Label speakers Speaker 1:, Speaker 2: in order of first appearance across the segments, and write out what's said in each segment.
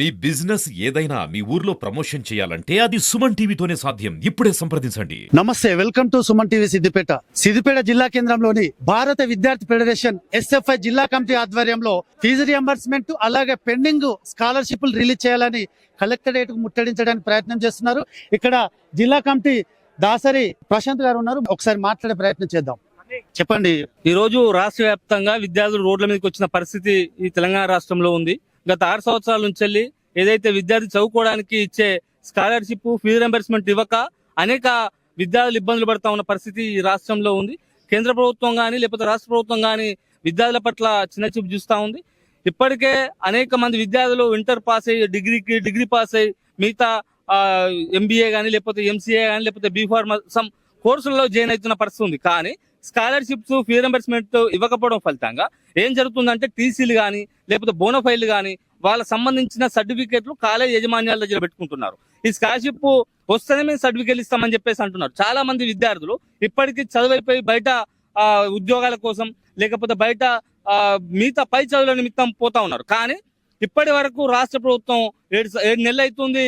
Speaker 1: మీ business ఏదైనా మీ ఊర్లో promotion చేయాలంటే అది సుమన్ టీవీతోనే సాధ్యం. ఇప్పుడే సంప్రదించండి.
Speaker 2: నమస్తే welcome to Suman TV Siddipet. Siddipet జిల్లా కేంద్రంలోని భారత విద్యార్థి ఫెడరేషన్ ఎస్ఎఫ్ఐ జిల్లా కమిటీ ఆధ్వర్యంలో ఫీజు రియంబర్స్మెంట్ అలాగే పెండింగ్ స్కాలర్షిప్లు రిలీజ్ చేయాలని కలెక్టరేట్ ముట్టడించడానికి ప్రయత్నం చేస్తున్నారు. ఇక్కడ జిల్లా కమిటీ దాసరి ప్రశాంత్ గారు ఉన్నారు. ఒకసారి మాట్లాడే ప్రయత్నం చేద్దాం. చెప్పండి.
Speaker 3: ఈ రోజు రాష్ట్ర వ్యాప్తంగా విద్యార్థులు రోడ్ల మీదకి వచ్చిన పరిస్థితి ఈ తెలంగాణ రాష్ట్రంలో ఉంది. గత ఆరు సంవత్సరాల నుంచి వెళ్ళి ఏదైతే విద్యార్థి చదువుకోవడానికి ఇచ్చే స్కాలర్షిప్ ఫీజు రెంబర్స్మెంట్ ఇవ్వక అనేక విద్యార్థులు ఇబ్బందులు పడతా ఉన్న పరిస్థితి ఈ రాష్ట్రంలో ఉంది. కేంద్ర ప్రభుత్వం కానీ లేకపోతే రాష్ట్ర ప్రభుత్వం కానీ విద్యార్థుల పట్ల చిన్న చూపు చూస్తూ ఉంది. ఇప్పటికే అనేక మంది విద్యార్థులు ఇంటర్ పాస్ అయ్యి డిగ్రీకి డిగ్రీ పాస్ అయ్యి మిగతా ఎంబీఏ కానీ లేకపోతే ఎంసీఏ కానీ లేకపోతే బీఫార్మసం కోర్సుల్లో జాయిన్ అవుతున్న పరిస్థితి ఉంది. కానీ స్కాలర్షిప్స్ ఫీ రింబర్స్మెంట్ ఇవ్వకపోవడం ఫలితంగా ఏం జరుగుతుందంటే టీసీలు కానీ లేకపోతే బోనఫైలు కానీ వాళ్ళ సంబంధించిన సర్టిఫికేట్లు కాలేజ్ యజమాన్యాల దగ్గర పెట్టుకుంటున్నారు. ఈ స్కాలర్షిప్ వస్తేనే మేము సర్టిఫికేట్లు ఇస్తామని చెప్పేసి అంటున్నారు. చాలా మంది విద్యార్థులు ఇప్పటికీ చదువైపోయి బయట ఉద్యోగాల కోసం లేకపోతే బయట మిగతా పై చదువుల నిమిత్తం పోతా ఉన్నారు. కానీ ఇప్పటి వరకు రాష్ట్ర ప్రభుత్వం ఏడు ఏడు నెలలు అవుతుంది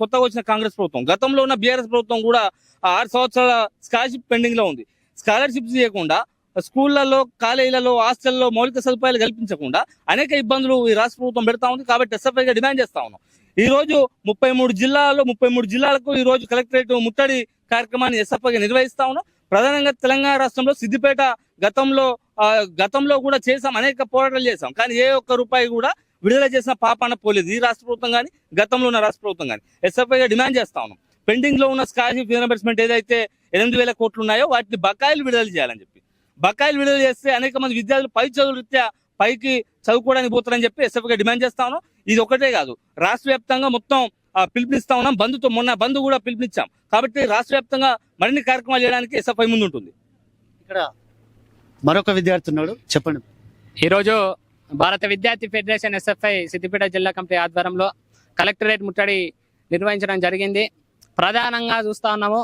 Speaker 3: కొత్తగా వచ్చిన కాంగ్రెస్ ప్రభుత్వం. గతంలో ఉన్న బీఆర్ఎస్ ప్రభుత్వం కూడా ఆరు సంవత్సరాల స్కాలర్షిప్ పెండింగ్లో ఉంది. స్కాలర్షిప్స్ చేయకుండా స్కూళ్ళలో కాలేజీలలో హాస్టల్లో మౌలిక సదుపాయాలు కల్పించకుండా అనేక ఇబ్బందులు ఈ రాష్ట్ర ప్రభుత్వం పెడతా ఉంది కాబట్టి ఎస్ఎఫ్ఐగా డిమాండ్ చేస్తా ఉన్నాం. ఈ రోజు ముప్పై మూడు జిల్లాల్లో ముప్పై మూడు జిల్లాలకు ఈ రోజు కలెక్టరేట్ ముట్టడి కార్యక్రమాన్ని ఎస్ఎఫ్ఐగా నిర్వహిస్తా ఉన్నాం. ప్రధానంగా తెలంగాణ రాష్ట్రంలో సిద్దిపేట గతంలో గతంలో కూడా చేసాం అనేక పోరాటాలు చేసాం కానీ ఏ ఒక్క రూపాయి కూడా విడుదల చేసిన పాపాన పోలేదు. ఈ రాష్ట్ర ప్రభుత్వం కానీ గతంలో ఉన్న రాష్ట్ర ప్రభుత్వం కానీ ఎస్ఎఫ్ఐగా డిమాండ్ చేస్తా ఉన్నాం. పెండింగ్లో ఉన్న స్కాలర్షిప్ రియంబర్స్మెంట్ ఏదైతే ఎనిమిది వేల కోట్లు ఉన్నాయో వాటిని బకాయిలు విడుదల చేయాలని చెప్పి బకాయిలు విడుదల చేస్తే అనేక మంది విద్యార్థులు పై చదువుల రీత్యా పైకి చదువుకోవడానికి పోతారని చెప్పి ఎస్ఎఫ్గా డిమాండ్ చేస్తా ఉన్నాం. ఇది ఒకటే కాదు. రాష్ట్ర వ్యాప్తంగా మొత్తం పిలుపునిస్తా ఉన్నాం. బంధుతో మొన్న బంధు కూడా పిలుపునిచ్చాం. కాబట్టి రాష్ట్ర వ్యాప్తంగా మరిన్ని కార్యక్రమాలు చేయడానికి ఎస్ఎఫ్ఐ ముందు ఉంటుంది
Speaker 2: ఇక్కడ మరొక విద్యార్థి ఉన్నాడు. చెప్పండి.
Speaker 4: ఈరోజు భారత విద్యార్థి ఫెడరేషన్ ఎస్ఎఫ్ఐ సిద్దిపేట జిల్లా కమిటీ ఆధ్వర్యంలో కలెక్టరేట్ ముట్టడి నిర్వహించడం జరిగింది. ప్రధానంగా చూస్తా ఉన్నాము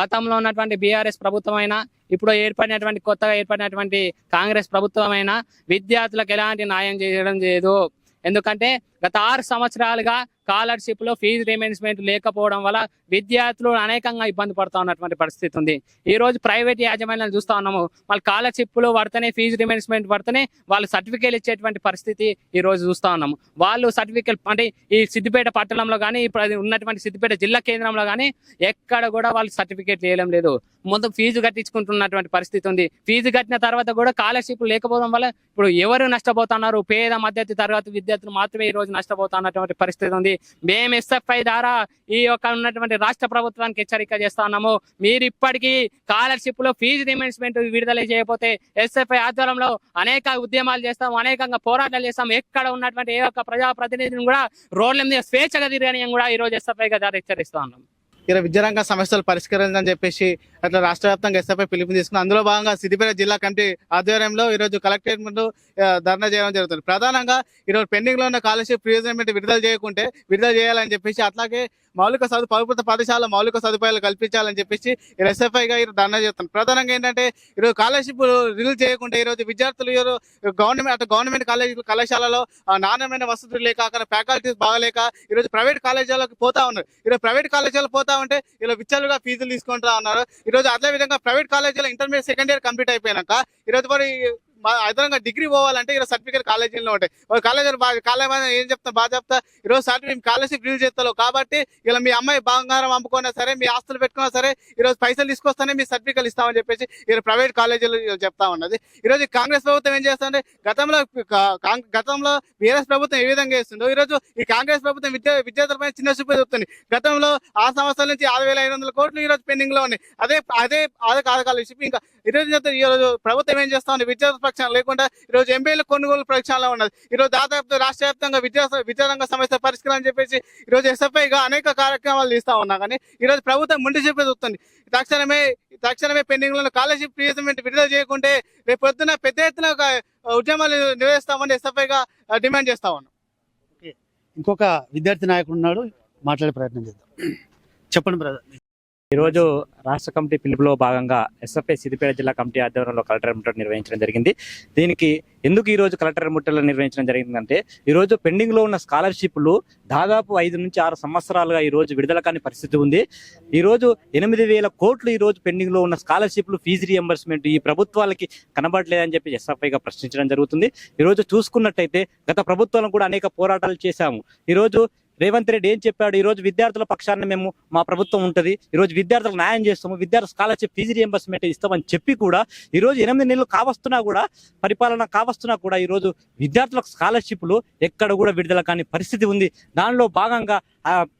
Speaker 4: గతంలో ఉన్నటువంటి బీఆర్ఎస్ ప్రభుత్వమైనా ఇప్పుడు ఏర్పడినటువంటి కొత్తగా ఏర్పడినటువంటి కాంగ్రెస్ ప్రభుత్వమైనా విద్యార్థులకు ఎలాంటి న్యాయం చేయడం లేదు. ఎందుకంటే గత ఆరు సంవత్సరాలుగా స్కాలర్షిప్లో ఫీజు రిమెన్స్మెంట్ లేకపోవడం వల్ల విద్యార్థులు అనేకంగా ఇబ్బంది పడుతూ ఉన్నటువంటి పరిస్థితి ఉంది. ఈ రోజు ప్రైవేట్ యాజమాన్యాలు చూస్తా ఉన్నాము. వాళ్ళ స్కాలర్షిప్లు పడితేనే ఫీజు రిమెన్స్మెంట్ పడితేనే వాళ్ళు సర్టిఫికేట్ ఇచ్చేటువంటి పరిస్థితి ఈ రోజు చూస్తా ఉన్నాము. వాళ్ళు సర్టిఫికేట్ అంటే ఈ సిద్దిపేట పట్టణంలో కానీ ఇప్పుడు అది ఉన్నటువంటి సిద్దిపేట జిల్లా కేంద్రంలో కానీ ఎక్కడ కూడా వాళ్ళు సర్టిఫికేట్ చేయడం లేదు. ముందు ఫీజు కట్టించుకుంటున్నటువంటి పరిస్థితి ఉంది. ఫీజు కట్టిన తర్వాత కూడా స్కాలర్షిప్ లేకపోవడం వల్ల ఇప్పుడు ఎవరు నష్టపోతున్నారు? పేద మధ్యతరగతి తర్వాత విద్యార్థులు మాత్రమే ఈ రోజు నష్టపోతున్నటువంటి పరిస్థితి ఉంది. మేము ఎస్ఎఫ్ఐ ద్వారా ఈ యొక్క ఉన్నటువంటి రాష్ట్ర ప్రభుత్వానికి హెచ్చరిక చేస్తా ఉన్నాము. మీరు ఇప్పటికీ స్కాలర్షిప్లో ఫీజు రిమెంట్స్మెంట్ విడుదల చేయకపోతే ఎస్ఎఫ్ఐ ఆధ్వర్యంలో అనేక ఉద్యమాలు చేస్తాం అనేకంగా పోరాటాలు చేస్తాం ఎక్కడ ఉన్నటువంటి ఏ ఒక్క ప్రజా ప్రతినిధిని కూడా రోడ్ల మీద స్వేచ్ఛగా తిరగని కూడా ఈ రోజు ఎస్ఎఫ్ఐ గా హెచ్చరిస్తా ఉన్నాం
Speaker 5: ఇక్కడ విద్యారంగ సమస్యలు పరిష్కరించని చెప్పేసి అట్లా రాష్ట్ర వ్యాప్తంగా ఎస్ఎఫ్ఐ పిలుపు తీసుకుని అందులో భాగంగా సిద్దిపేట జిల్లా కమిటీ ఆధ్వర్యంలో ఈరోజు కలెక్టరేట్ ముందు ధర్నా చేయడం జరుగుతుంది. ప్రధానంగా ఈరోజు పెండింగ్లో ఉన్న స్కాలర్షిప్ రీజన్మెంట్ విడుదల చేయకుంటే విడుదల చేయాలని చెప్పేసి అట్లాగే మౌలిక సదు ప్రభుత్వ పాఠశాల మౌలిక సదుపాయాలు కల్పించాలని చెప్పేసి ఎస్ఎఫ్ఐగా ఈరోజు ధర్నా చేస్తాను ప్రధానంగా ఏంటంటే ఈరోజు స్కాలర్షిప్ రిలీజ్ చేయకుంటే ఈరోజు విద్యార్థులు ఈరోజు గవర్నమెంట్ అటు గవర్నమెంట్ కాలేజ్ కళాశాలలో నాణ్యమైన వసతులు లేక అక్కడ ఫ్యాకల్టీస్ బాగలేక ఈరోజు ప్రైవేట్ కాలేజీలకు పోతా ఉన్నారు. ఈరోజు ప్రైవేట్ కాలేజీలకు పోతా ఉంటే ఇలా విచ్చలుగా ఫీజులు తీసుకుంటా ఉన్నారు ఈరోజు అదే విధంగా ప్రైవేట్ కాలేజీలో ఇంటర్మీడియట్ సెకండ్ ఇయర్ కంప్లీట్ అయిపోయాక ఈరోజు మరి అదనంగా డిగ్రీ పోవాలంటే ఈరోజు సర్టిఫికేట్ కాలేజీలో ఉంటాయి. కాలేజీ కాలేజీలో కాలేజ్ ఏం చెప్తా బాగా చెప్తా ఈరోజు సర్టిఫికేట్ స్కాలర్షిప్ రిలీజ్ చేస్తారు కాబట్టి ఇలా మీ అమ్మాయి బంగారం అమ్ముకున్నా సరే మీ ఆస్తులు పెట్టుకున్నా సరే ఈరోజు పైసలు తీసుకొస్తానే మీ సర్టిఫికేట్ ఇస్తామని చెప్పేసి ఈరోజు ప్రైవేట్ కాలేజీలు చెప్తా ఉన్నది. ఈరోజు ఈ కాంగ్రెస్ ప్రభుత్వం ఏం చేస్తుందంటే గతంలో గతంలో బీఆర్ఎస్ ప్రభుత్వం ఏ విధంగా చేస్తుందో ఈరోజు ఈ కాంగ్రెస్ ప్రభుత్వం విద్యా విద్యార్థులపై చిన్న చూపు చూపుతుంది. గతంలో ఆ సంవత్సరాల నుంచి ఆరు వేల ఐదు వందల కోట్లు ఈ రోజు పెండింగ్లో ఉన్నాయి. అదే అదే అదే కాదు ఇంకా ఈరోజు ఈరోజు ఈ రోజు ప్రభుత్వం ఏం చేస్తా ఉంది? విద్యార్థుల పక్షాన లేకుండా ఈరోజు ఎంపీల కొనుగోలు పక్షాలలో ఉన్నది. ఈరోజు దాదాపు రాష్ట్ర వ్యాప్తంగా విద్యా విద్యారంగ సమస్య పరిష్కారం అని చెప్పేసి ఈరోజు ఎస్ఎఫ్ఐగా అనేక కార్యక్రమాలు తీస్తా ఉన్నా కానీ ఈరోజు ప్రభుత్వం ముందు చెప్పే చూస్తుంది తక్షణమే తక్షణమే పెండింగ్లో స్కాలర్షిప్ రీజన్మెంట్ విడుదల చేయకుంటే రేపు పొద్దున పెద్ద ఎత్తున ఉద్యమాలు నిర్వహిస్తామని ఎస్ఎఫ్ఐగా డిమాండ్ చేస్తా ఉన్నాం.
Speaker 2: ఇంకొక విద్యార్థి నాయకుడు ఉన్నాడు. మాట్లాడే ప్రయత్నం చేద్దాం. చెప్పండి బ్రదర్.
Speaker 6: ఈరోజు రాష్ట్ర కమిటీ పిలుపులో భాగంగా ఎస్ఎఫ్ఐ సిద్దిపేట జిల్లా కమిటీ ఆధ్వర్యంలో కలెక్టర్ ముట్టలు నిర్వహించడం జరిగింది. దీనికి ఎందుకు ఈరోజు కలెక్టర్ ముట్టలు నిర్వహించడం జరిగిందంటే ఈ రోజు పెండింగ్లో ఉన్న స్కాలర్షిప్లు దాదాపు ఐదు నుంచి ఆరు సంవత్సరాలుగా ఈ రోజు విడుదల కాని పరిస్థితి ఉంది. ఈ రోజు ఎనిమిది వేల కోట్లు ఈరోజు పెండింగ్లో పెండింగ్లో ఉన్న స్కాలర్షిప్లు ఫీజు రియంబర్స్మెంట్ ఈ ప్రభుత్వాలకి కనబడలేదని చెప్పి ఎస్ఎఫ్ఐగా ప్రశ్నించడం జరుగుతుంది. ఈ రోజు చూసుకున్నట్టయితే గత ప్రభుత్వాలను కూడా అనేక పోరాటాలు చేశాము. ఈ రోజు రేవంత్ రెడ్డి ఏం చెప్పాడు? ఈ రోజు విద్యార్థుల పక్షాన్ని మేము మా ప్రభుత్వం ఉంటుంది. ఈ రోజు విద్యార్థులకు న్యాయం చేస్తాము. విద్యార్థి స్కాలర్షిప్ ఫీజు రియంబర్స్మెంట్ ఇస్తామని చెప్పి కూడా ఈ రోజు ఎనిమిది నెలలు కావస్తున్నా కూడా పరిపాలన కావస్తున్నా కూడా ఈ రోజు విద్యార్థులకు స్కాలర్షిప్లు ఎక్కడ కూడా విడుదల కాని పరిస్థితి ఉంది. దానిలో భాగంగా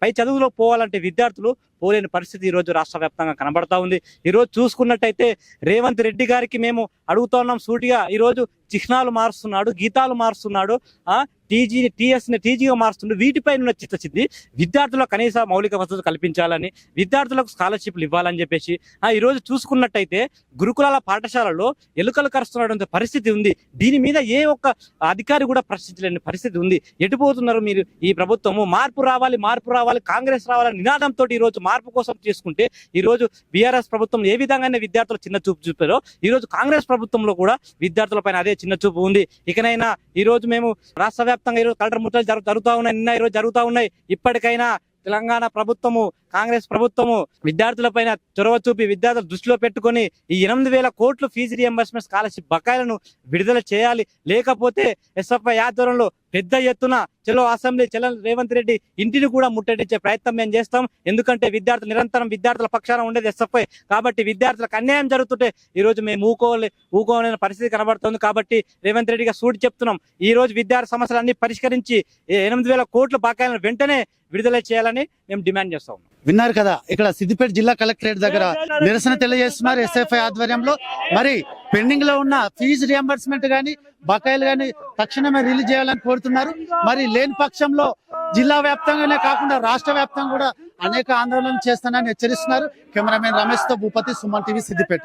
Speaker 6: పై చదువులో పోవాలంటే విద్యార్థులు పోలేని పరిస్థితి ఈ రోజు రాష్ట్ర వ్యాప్తంగా కనబడతా ఉంది. ఈరోజు చూసుకున్నట్టయితే రేవంత్ రెడ్డి గారికి మేము అడుగుతున్నాం సూటిగా. ఈ రోజు చిహ్నాలు మారుస్తున్నాడు గీతాలు మారుస్తున్నాడు ఆ టీజీ టీఎస్ని టీజీగా మారుస్తుండే. వీటిపై ఉన్న చిత్తశుద్ధి విద్యార్థులకు కనీస మౌలిక వసతులు కల్పించాలని విద్యార్థులకు స్కాలర్షిప్లు ఇవ్వాలని చెప్పేసి ఆ ఈ రోజు చూసుకున్నట్టయితే గురుకులాల పాఠశాలలో ఎలుకలు కరుస్తున్నటువంటి పరిస్థితి ఉంది. దీని మీద ఏ ఒక్క అధికారి కూడా ప్రశ్నించలేని పరిస్థితి ఉంది. ఎటుపోతున్నారు మీరు ఈ ప్రభుత్వము? మార్పు రావాలి మార్పు రావాలి కాంగ్రెస్ రావాలని నినాదంతో ఈ రోజు మార్పు కోసం చేసుకుంటే ఈ రోజు బీఆర్ఎస్ ప్రభుత్వం ఏ విధంగానే విద్యార్థులు చిన్న చూపు చూపారో ఈ రోజు కాంగ్రెస్ ప్రభుత్వంలో కూడా విద్యార్థులపైన అదే చిన్న చూపు ఉంది. ఇకనైనా ఈరోజు మేము రాష్ట్ర వ్యాప్తంగా ఈ రోజు కలెక్టర్ ముట్టలు జరుగు జరుగుతూ ఉన్నాయి నిన్న ఈరోజు జరుగుతూ ఉన్నాయి. ఇప్పటికైనా తెలంగాణ ప్రభుత్వము కాంగ్రెస్ ప్రభుత్వము విద్యార్థులపైన చొరవ చూపి విద్యార్థులు దృష్టిలో పెట్టుకొని ఈ ఎనిమిది వేల కోట్లు ఫీజు రియంబర్స్మెంట్ స్కాలర్షిప్ బకాయిలను విడుదల చేయాలి. లేకపోతే ఎస్ఎఫ్ఐ ఆధ్వర్యంలో పెద్ద ఎత్తున చలో అసెంబ్లీ చలో రేవంత్ రెడ్డి ఇంటిని కూడా ముట్టడించే ప్రయత్నం మేము చేస్తాం. ఎందుకంటే విద్యార్థులు నిరంతరం విద్యార్థుల పక్షాన ఉండేది ఎస్ఎఫ్ఐ. కాబట్టి విద్యార్థులకు అన్యాయం జరుగుతుంటే ఈ రోజు మేము ఊకోలే ఊకోలేని పరిస్థితి కనబడుతుంది. కాబట్టి రేవంత్ రెడ్డిగా సూటి చెప్తున్నాం. ఈ రోజు విద్యార్థి సమస్యలన్నీ పరిష్కరించి ఎనిమిది వేల కోట్ల బకాయిలను వెంటనే విడుదల చేయాలని మేము డిమాండ్ చేస్తాం.
Speaker 2: విన్నారు కదా ఇక్కడ సిద్దిపేట జిల్లా కలెక్టరేట్ దగ్గర నిరసన తెలియజేస్తున్నారు ఎస్ఎఫ్ఐ ఆధ్వర్యంలో. మరి పెండింగ్లో ఉన్న ఫీజు రియంబర్స్మెంట్ గానీ బకాయిలు కానీ తక్షణమే రిలీజ్ చేయాలని కోరుతున్నారు. మరి లేని పక్షంలో జిల్లా వ్యాప్తంగానే కాకుండా రాష్ట్ర వ్యాప్తంగా కూడా అనేక ఆందోళనలు చేస్తానని హెచ్చరిస్తున్నారు. కెమెరామెన్ రమేష్తో భూపతి సుమన్ టీవీ సిద్దిపేట.